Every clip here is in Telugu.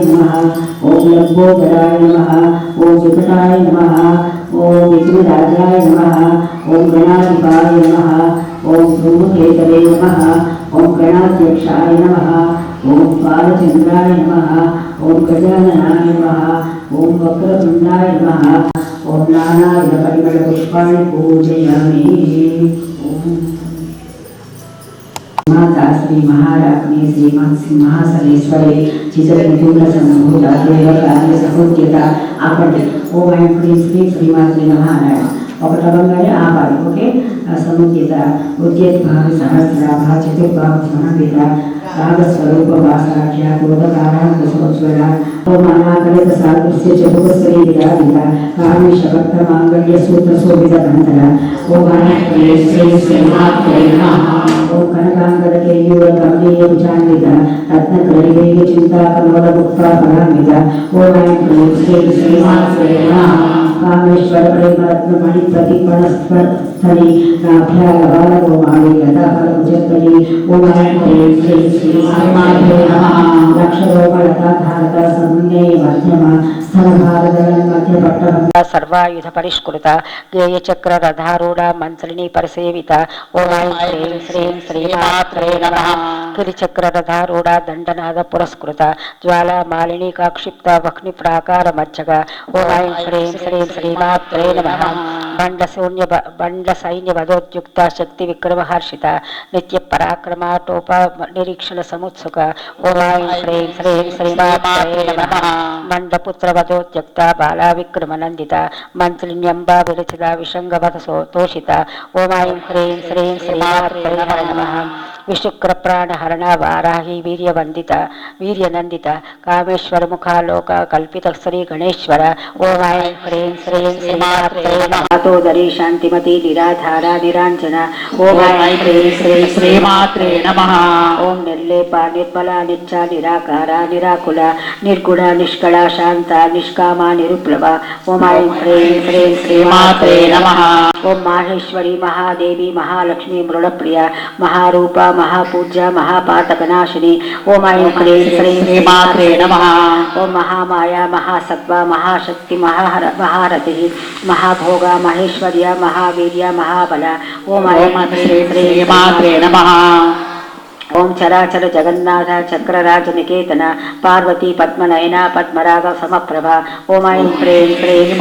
శ్రీనిత్యాయ నమ ఓం గజకంజికాయ నమ ఓం లంబోదరాయ నమ ఓం వికటాయ నమ ఓం విష్ణురాజాయ నమ ఓం గణాధిపాయ నమ ఓం బ్రహ్మకేతవే నమ ఓం గణాధ్యక్షాయ నమ ఓం బాలచంద్రాయ నమ ఓం గజాననాయ నమ ఓం వక్రతుండాయ నమ ఓం నానావిధ పరిమళ పుష్పాణి పూజయామి ఓం माता श्री महाराज्ञे श्रीमत् सिंहासनेश्वरे चितरिपूर्णसम्भूता देवकार्यसहोद्यता आपटे। ओम एंड प्लीज़ प्लीज़ श्रीमात श्री महाराज और तो कबंगारे आप आए, ओके? असमुचिता उद्यतभाग सहस्राभा चतुर्भाग समन्विता रागस्वरूपवासाख्या गोदकारान्तसंस्वरा ओमानाकलितसादृश्य चतुरस्वरीविराजिता कामेशभक्तमाङ्गल्यसूत्रशोभितकन्तरा ओं कनकाङ्गदकेयूरकमनीयविचान्विता रत्नकलिदेवी चिन्ताकमलमुक्ता परान्विता ओं మాంగళ్య సూత్ర శోభిత బంధన ఓం అనాకలి శ్రీ శ్రీమాత్రే నమః. ఓం కనకాంగద కేయూర కమనీయ చాందిత రత్న కలివేయ చింతా కమల ముక్త ఫలాన్విత ఓం ఐం క్రీం శ్రీ శ్రీమాత్రే నమః. కామేశ్వర ప్రేమ రత్న మణి ప్రతిపణ స్థలి నాభ్యాల బాలగో శ్రీమాత్రే నమ బండ శూన్య బండ సైన్య వదోద్యుక్త శక్తి విక్రమహర్షిత నిత్య పరాక్రమ టోప నిరీక్షణ సముత్సుక ఓం శ్రీం శ్రీం శ్రీమాత్రే నమ మండపుత్ర వదోద్యుక్త బాలా విక్రమనందిత మంత్రిణ్యంబా విరచిత విషంగవత తోషిత ఓం ఐం హ్రీం శ్రీం శ్రీమాత్రే నమ విశుక్ర ప్రాణహరణ వారాహి వీర్యవందిత వీర్యనందిత కామేశ్వర ముఖాలోక కల్పిత శ్రీ గణేశ్వర ఓం ఐం హ్రీం శ్రీం శ్రీమాత్రే శాంతిమతి నిరాధార నిరాంజన ఓం ఐం హ్రీం శ్రీం శ్రీమాత్రే నమ ఓం నిర్లేప నిర్మల నిత్య నిరాకార నిరాకుల నిర్గుణ నిష్కళ శాంత నిష్కామ నిరుప్లవ ఓం ఐం హ్రీం శ్రీం శ్రీమాత్రే నమ ఓం మాహేశ్వరి మహాదేవి మహాలక్ష్మి మృడప్రియ మహారూప మహాపూజ్య మహాపాతకనాశిని ఓం ఐం హ్రీం శ్రీం శ్రీమాత్రే నమ ఓం మహామాయ మహాసత్వ మహాశక్తి మహాహర మహారథి మహాభోగ మహేశ్వర్య మహావీర్య మహాబల ఓం ఐం హ్రీం శ్రీం శ్రీమాత్రే నమ ఓం చరాచర జగన్నాథ చక్రరాజ నికేతన పార్వతీ పద్మనయన పద్మరాగ సమప్రభ ఓం ఐం ప్రేం శ్రీం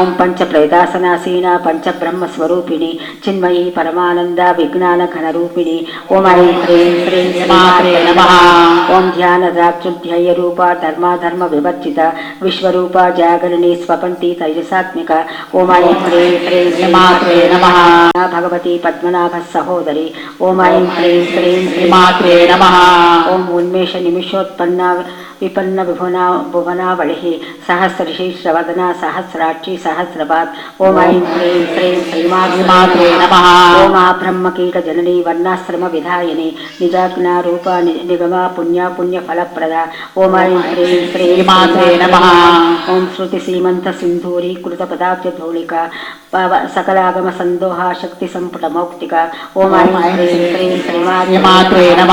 ఓం పంచ ప్రేదాసనాసీన పంచ బ్రహ్మ స్వరూపిణి చిన్మయి పరమానంద విజ్ఞాన ఘన రూపిణి ఓం ఐం ప్రేం శ్రీం శ్రీమాత్రే ఓం ధ్యాన రాక్షుధ్యేయ రూప ధర్మాధర్మ వివర్జిత విశ్వరూప జాగరణి స్వపంతి తైజసాత్మిక ఓం ఐం ప్రేం శ్రీం శ్రీమాత్రే భగవతి పద్మనాభ సహోదరి ఓం ఐం ప్రేం శ్రీం శ్రీమాత్రే నమ ఓం ఉన్మేష నిమిషోత్పన్న విపన్న విభున భువనావళి సహస్రశీర్షవదన సహస్రాక్షి సహస్రపాత్ ఓం ఐం హ్రీం శ్రీం శ్రీమాత్రే శ్రీమాత్రే నమ ఓం ఆ బ్రహ్మకీట జనని వర్ణాశ్రమ విధాయిని నిజాజ్ఞా రూప ని- నిగమ పుణ్య పుణ్య ఫలప్రద ఓం ఐం హ్రీం శ్రీం శ్రీమాత్రే నమః. ఓం శృతి సీమంత సింధూరీకృత శ్రీమాత్రే నమ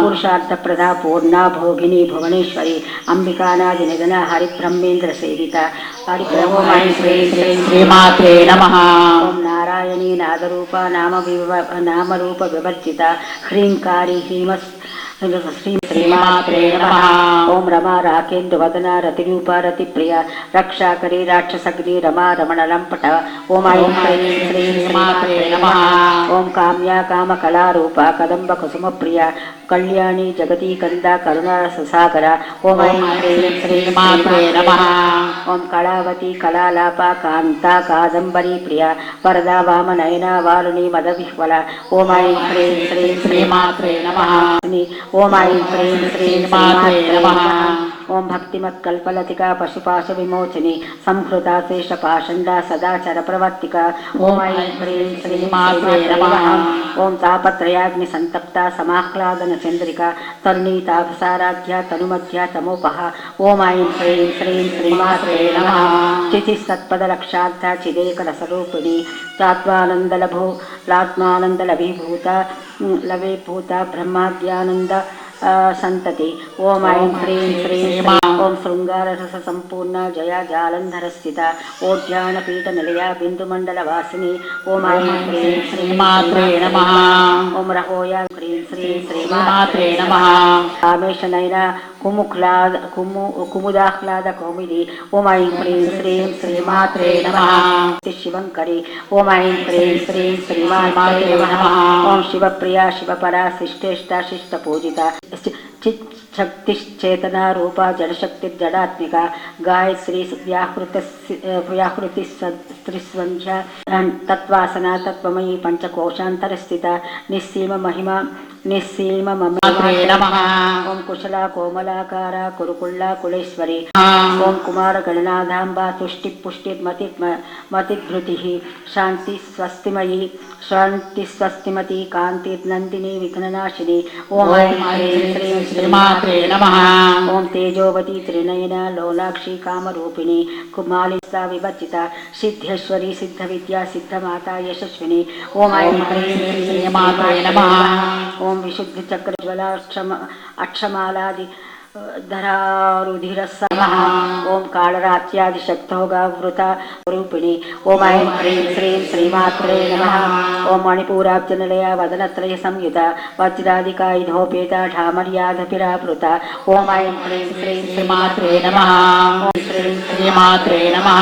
పురుషార్థ ప్రదా పూర్ణ భోగిని భువనేశ్వరి అంబికానాది నిధన హరిబ్రహ్మేంద్ర సేవిత శ్రీమాత్రే నమ ఓం నారాయణీ నాదరూప నామ వివ నామరూప వివర్జిత హ్రీంకారి హ్రీమ శ్రీ శ్రీమాత్రే నమః. ఓం రమా రాకేందు వదన రతిరూప రతిప్రియ రక్షాకరి రాక్షసగ్ని రమా రమణ లంపట. ఓం ఐం. ఓం కామ్య కామ కళారూప కదంబ కుసుమ ప్రియ కళ్యాణి జగతి కంద కరుణ సుసాగర ఓం ఐం. ఓం కళావతి కళాలాప కాంత కాదంబరి ప్రియ వరదా వామనయన వారుణి మద విహ్వల ఓం ఐం శ్రీం శ్రీమాత్రే నమః. ఓం ఐం హ్రీం శ్రీం శ్రీమాత్రే నమః. ఓం భక్తిమత్కల్పలతిక పశుపాశ విమోచని సంహృత శేష పాషండ సదాచర ప్రవర్తిక ఓం ఐం శ్రీమాత్రే శ్రీమాత్రే ఓం తాపత్రయాగ్ని సంతప్త సమాహ్లాదన చంద్రిక తరుణీ తాపసారాధ్య తనుమధ్య తమోపహ. ఓం ఐం శ్రీం శ్రీం శ్రీమాత్రే నమ. చితి సత్పద లక్షార్థ చిదేక రసరూపిణి తాత్వానందలభూ. లాత్మానందలభీభూత లవేభూత బ్రహ్మాద్యానంద ఆ, సంతతి ఓం ఐం హ్రీం శ్రీం ఓం శృంగారరస సంపూర్ణ జయ జాలంధర స్థిత ఓడ్యాన పీఠ నిలయ బిందుమండల వాసిని ఓం ఐం హ్రీం శ్రీం శ్రీమాత్రే నమః ఓం రహోయా హ్రీం శ్రీం శ్రీమాత్రే నమః కామేశనైన కుముఖ్లాద కుము కుముదాహ్లాద కౌమిది ఓం ఐం హ్రీం శ్రీం శ్రీమాత్రే నమః శివంకరి ఓం ఐం హ్రీం శ్రీం శ్రీమాత్రే నమః ఓం శివప్రియ శివపరా శిష్టేష్ట 这这 शक्तिश्चेतना रूपा जडशक्तिर्जडात्मिका गायत्री व्याहृति त्रिसंख्या तत्वासना तत्वमयी पञ्चकोशान्तरस्थिता। निःसीम महिमा निःसीम नमः। कुशला कोमलाकारा कुरुकुल्ला कुलेश्वरी। ॐ कुमारगणनाथाम्बा तुष्टिपुष्टिर्मति मतिधृतिः शान्तिस्वस्तिमयी शान्तिस्वस्तिमती कान्तिर्नन्दिनी विघ्ननाशिनी। ॐ श्रीमात् పుష్టి మతి ఓం శ్రీమాత్రే నమః ఓం తేజోవతి త్రినయన లోలాక్షి కామరూపిణి కుమాలిస్తా విభజిత సిద్ధేశ్వరి సిద్ధ విద్యా సిద్ధమాత యశస్విని ఓం ఐం శ్రీమాత్రే ఓం విశుద్ధి చక్ర అక్షమ అక్షమాలాది ధరారుధిర సమః ఓం కాళరాత్యాది శక్తోగా వృత రూపిణి ఓం ఐం హ్రీం శ్రీం శ్రీమాత్రే నమః ఓం మణిపూరాబ్జనలయ వదనత్రయ సంయుత వజ్రాదికాయుధోపేత ఢామర్యాధపిరావృత ఓం ఐం హ్రీం శ్రీం శ్రీమాత్రే నమః ఓం శ్రీం శ్రీమాత్రే నమః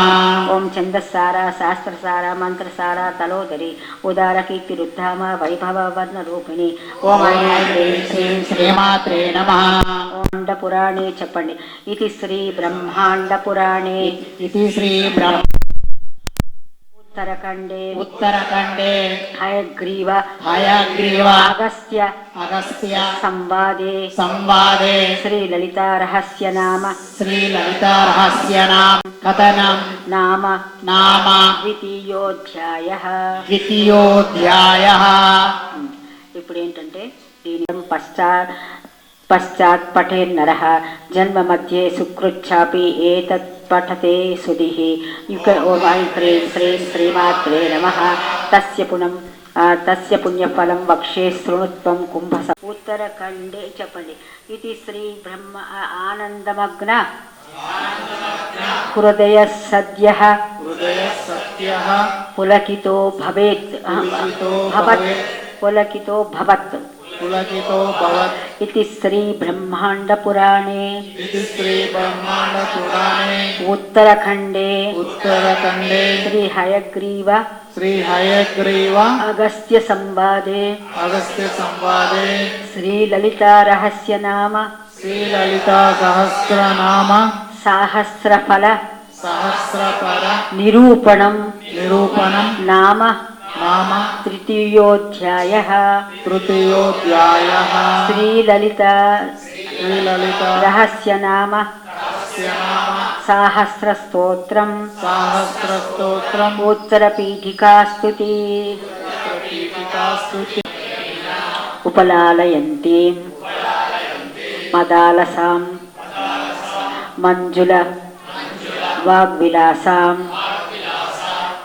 ఓం ఛందస్సార శాస్త్రసార మంత్రసార తలోదరి ఉదార కీర్తి రుద్ధామ వైభవ వర్ణ రూపిణి ఓం ఐం పురాణే చెప్పండి. ఇది శ్రీ బ్రహ్మాండ పురాణే ఇది శ్రీ బ్రహ్మ ఉత్తరఖండే. ఉత్తరఖండే. హయగ్రీవ. హయగ్రీవ. అగస్త్య. అగస్త్య. సంవాదే. సంవాదే. శ్రీ లలిత రహస్య నామ. శ్రీ లలిత రహస్య నామ. కథనం. నామ. నామ. ద్వితీయోధ్యాయ. ద్వితీయోధ్యాయ. ఇప్పుడు ఏంటంటే దీని పశ్చాత్ पश्चात् पठे नरः। जन्ममध्ये सुकृच्छापि एतत् पठते सुधिः। युग ओमायि ह्रीं श्रीं श्रीमात्रे नमः। तस्य पुनः तस्य पुण्यफलं वक्षे शृणुत्वं कुम्भस। उत्तरखण्डे चपले। इति श्रीब्रह्म आनन्दमग्न। हृदयः सद्यः। पुलकितो भवेत्। भवत्। पुलकितो भवत्। पुलकितो भवत् इति श्रीब्रह्माण्डपुराणे। इति श्रीब्रह्माण्डपुराणे। उत्तरखण्डे। उत्तरखण्डे। श्रीहयग्रीव। श्रीहयग्रीव। अगस्त्यसंवादे अगस्त्य संवादे। श्रीलितारहस्य नाम श्रीललितासहस्रनाम। साहस्रफल। सहस्रफल। निरूपणं निरूपणं नाम। నామ తృతీయోధ్యాయ తృతీయోధ్యాయ శ్రీ లలిత శ్రీ లలిత రహస్య నామ రహస్య నామ సాహస్ర స్తోత్రం సహస్ర స్తోత్రం ఉత్తరపీఠికా స్తుతి ప్రతీకాస్తుతి ఉపలాలయంతి మదాలసాం మంజుల వాగ్విలాసాం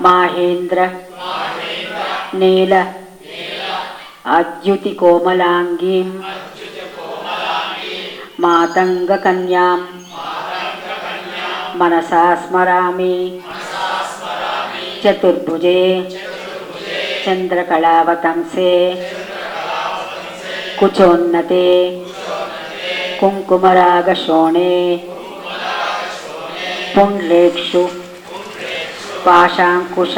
మాహేంద్ర नील। अद्युतिकोमलाङ्गीं मातङ्गकन्यां मनसा स्मरा चतुर्भुजे। चंद्रकलावतंसे कुचोन्नते। कुंकुमरागशोणे पुंडलेक्षु। पाशाकुश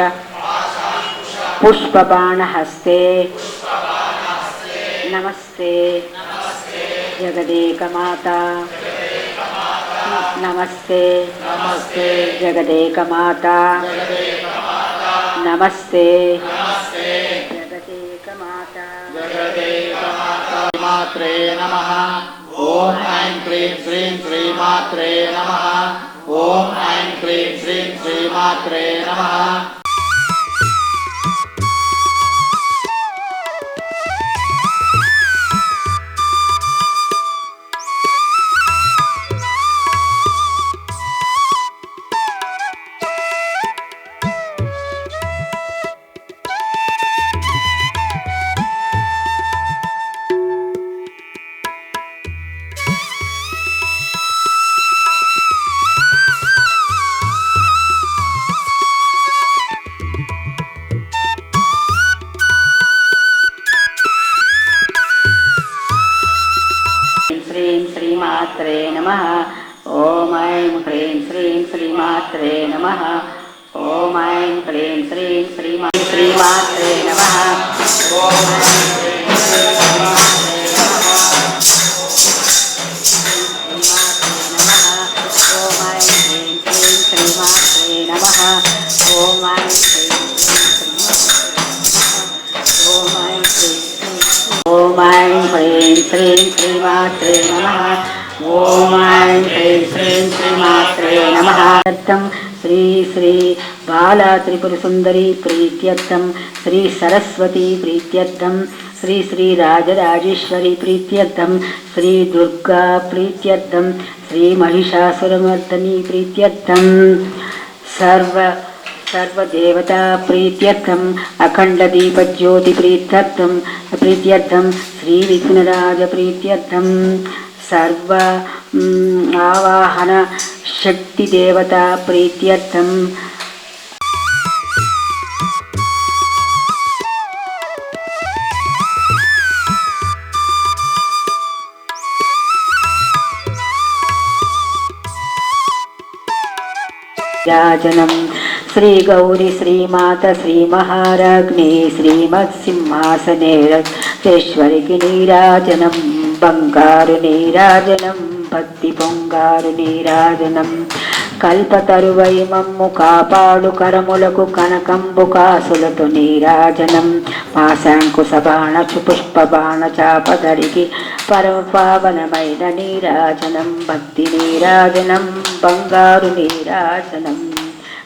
పాశాంకుశ పుష్పబాణహస్తే నమస్తే జగదేకమాత నమస్తే నమస్తే జగదేకమాత నమస్తే జగదేకమాత మాత్రే నమ ఓం ఐం క్లీం శ్రీం శ్రీమాత్రే నమ ఓం ఐం క్లీం శ్రీం శ్రీమాత్రే నమ శ్రీమాత్రే నమ ఓం ఐం క్లీం శ్రీం శ్రీమా శ్రీమాత్రే నమ ఓం ఐం క్లీం శ్రీం శ్రీమాత్రే నమ ఓం ఐం ఓం ఐం హ్రీం శ్రీం శ్రీ శ్రీ బాలా త్రిపురసుందరి ప్రీత్యర్థం శ్రీ సరస్వతి ప్రీత్యర్థం శ్రీ శ్రీ రాజరాజేశ్వరి ప్రీత్యర్థం శ్రీ దుర్గా ప్రీత్యర్థం శ్రీ మహిషాసురమర్దని ప్రీత్యర్థం సర్వ సర్వదేవతా ప్రీత్యర్థం అఖండ దీపజ్యోతి ప్రీత్యర్థం ప్రీత్యర్థం శ్రీ విఘ్నరాజ ప్రీత్యర్థం సర్వ आवाहनशक्तिदेवता प्रीत्यर्थं राजनं श्रीगौरी श्रीमात श्रीमहाराज्ञे श्रीमत्सिंहासने रक्तेश्वरिकि बङ्गारुनीराजनम् పత్తి పొంగారు నీరాజనం. కల్పతరువై మమ్ము కాపాడు కరములకు కనకంబు కాసులతో నీరాజనం. పాశాంకు బాణ పుష్ప బాణ చాపదరికి పరమ నీరాజనం. భక్తి నీరాజనం బంగారు నీరాజనం.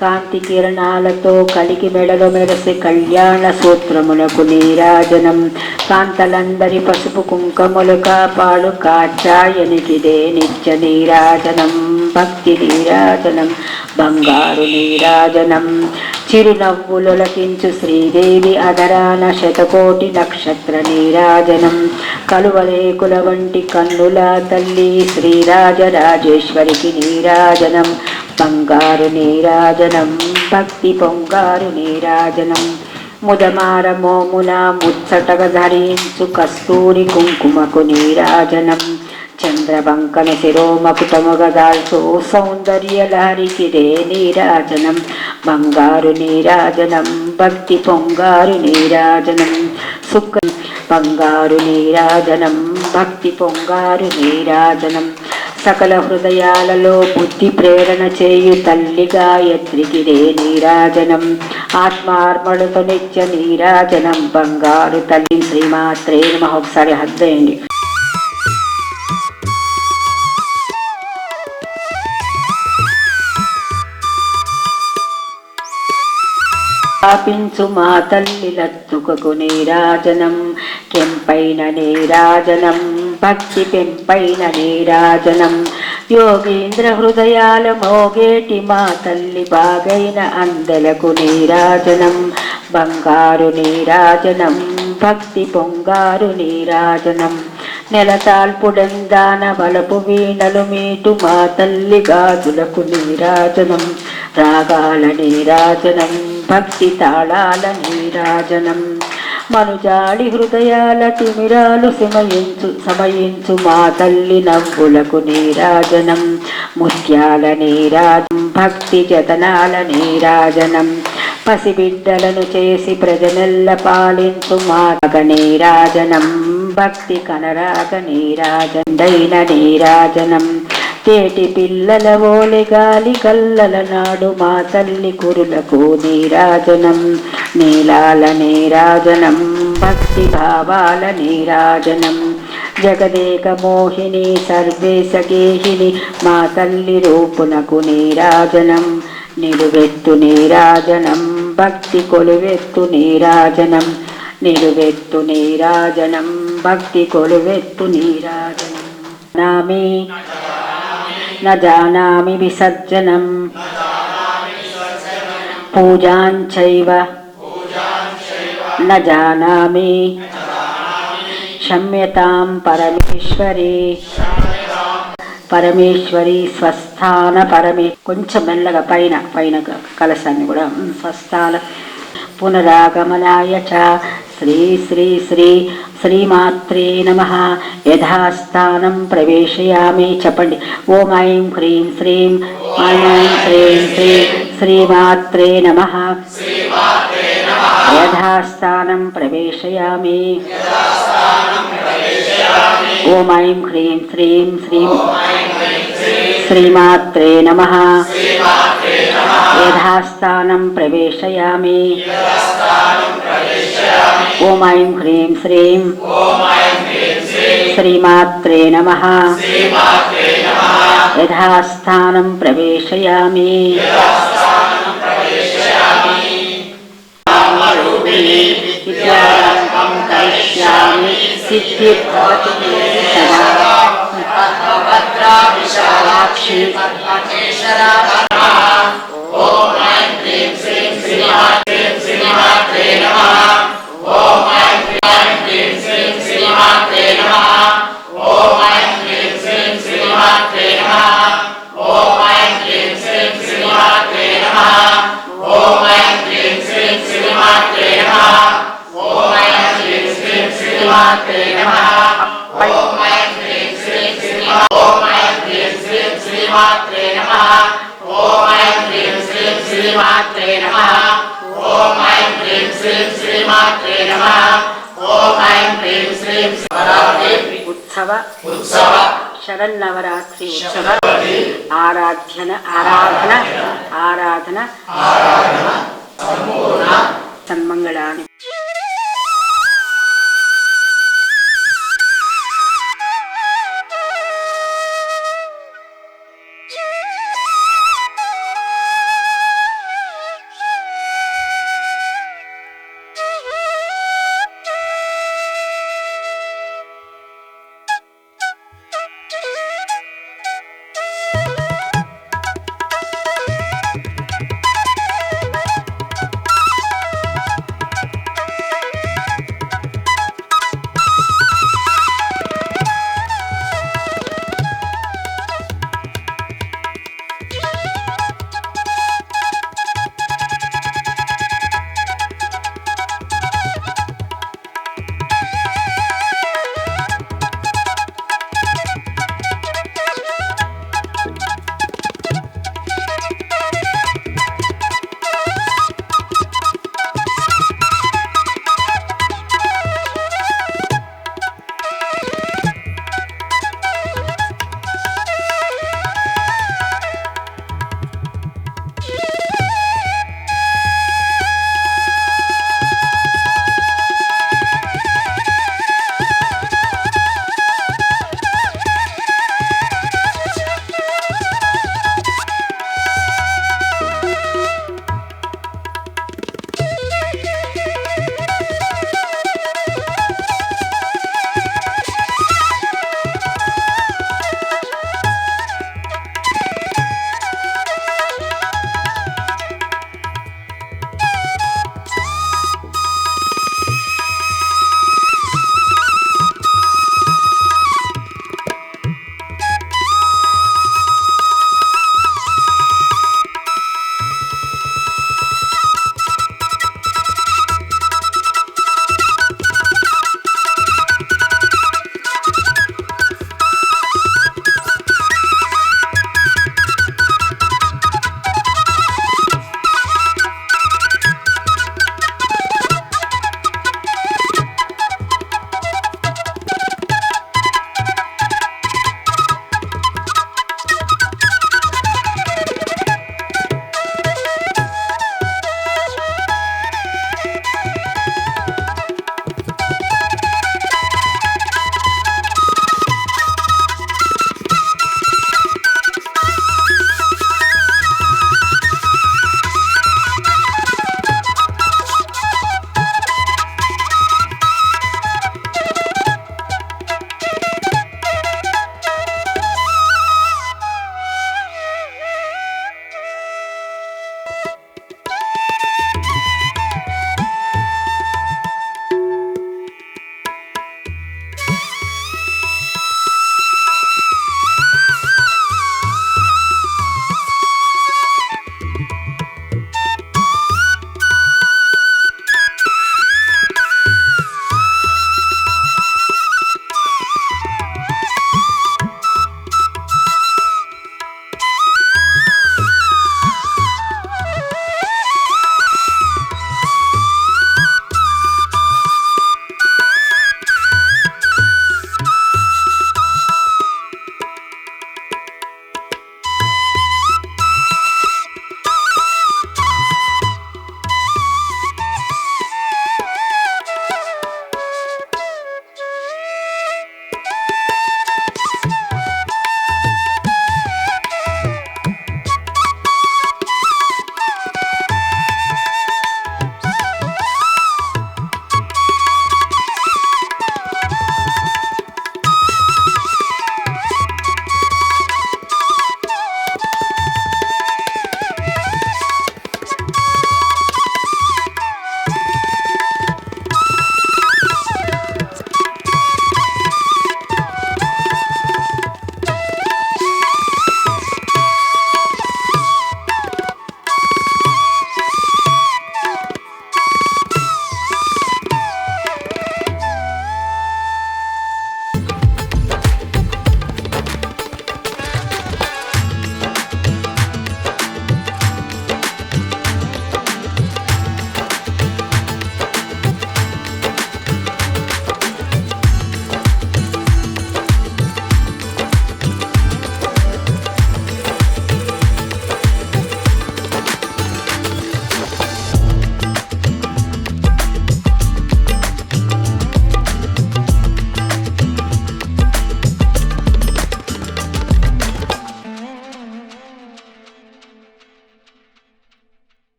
కాంతి కిరణాలతో కలిగి మెడలో మెరసి కళ్యాణ సూత్రములకు నీరాజనం. కాంతలందరి పసుపు కుంకములు కాపాడు కాచాయనికిదే నిత్య నీరాజనం. భక్తి నీరాజనం బంగారు నీరాజనం. చిరునవ్వులకించు శ్రీదేవి అదరాన శతకోటి నక్షత్ర నీరాజనం. కలువలేకుల వంటి కన్నుల తల్లి శ్రీరాజరాజేశ్వరికి నీరాజనం. బంగారు నీరాజనం భక్తి పొంగారు నీరాజనం. ముదమార మోమున ముచ్చటగ ధరించు కస్తూరి కుంకుమకు నీరాజనం. చంద్రబంకన శిరోమకుటముగా దాల్చు సౌందర్య లహరికిదే నీరాజనం బంగారు నీరాజనం భక్తి పొంగారు నీరాజనం సుఖ బంగారు నీరాజనం భక్తి పొంగారు నీరాజనం సకల హృదయాలలో బుద్ధి ప్రేరణ చేయు తల్లి గాయత్రికిదే నీరాజనం। ఆత్మార్మణుతో నిత్య నీరాజనం। బంగారు తల్లి శ్రీమాత్రే నమ. ఒకసారి హద్దేయండి స్థాపించు మా తల్లి లత్తుకకు నీరాజనం. కెంపైన నీరాజనం భక్తి పెంపైన నీరాజనం. యోగేంద్ర హృదయాల మోగేటి మా తల్లి బాగైన అందలకు నీరాజనం. బంగారు నీరాజనం భక్తి పొంగారు నీరాజనం. నెలతాల్పుడందాన బలపు వీణలు మీటు మా తల్లి గాజులకు నీరాజనం. రాగాల నీరాజనం. భక్తి తాళాల నీరాజనం. మనుజాడి హృదయాల తిమిరాలు సమయించు సమయించు మా తల్లి నవ్వులకు నీరాజనం. ముత్యాల నీరాజం భక్తి జతనాల నీరాజనం. పసిబిడ్డలను చేసి ప్రజనెల్ల పాలించు మాగ నీరాజనం. భక్తి కనరాగ నీరాజండైన నీరాజనం. తేటి పిల్లల ఓలి గాలి కల్లల నాడు మా తల్లి కురులకు నీరాజనం. నీలాల నీరాజనం భక్తి భావాల నీరాజనం. జగదేక మోహిని సర్వేశ గేహిని మా తల్లి రూపునకు నీరాజనం. నిలువెత్తు నీరాజనం భక్తి కొలువెత్తు నీరాజనం. నిలువెత్తు నీరాజనం భక్తి కొలువెత్తు నీరాజనం. నామి न जानामि विसर्जनं पूजाञ्चैव न जानामि क्षम्यतां परमेश्वरी పరమేశ్వరి స్వస్థాన పరమే కొంచెం మెల్లగా పైన పైన కలశాన్ని కూడా ఉమ్, స్వస్థాన పునరాగమనాయ చ శ్రీ శ్రీ శ్రీ శ్రీమాత్రే నమ యథాస్థానం ప్రవేశయామి చెప్పండి ఓం ఐం హ్రీం శ్రీం ఐం శ్రీం శ్రీ శ్రీమాత్రే నమ యథాస్థానం ప్రవేశయామి ఓం ఐం హ్రీం శ్రీం శ్రీం శ్రీమాత్రే నమ యథాస్థానం ప్రవేశయామి ఓం ఐం హ్రీం శ్రీం శ్రీమాత్రే నమ యథాస్థానం ప్రవేశయామి విద్యారంభం కరిష్యామి సిద్ధిర్భవతి మే సదా విశాలాక్షి శ్రీమాత్రే ఉత్సవ ఆరాధ్యన ఆరాధన ఆరాధన సన్మంగళాన్ని.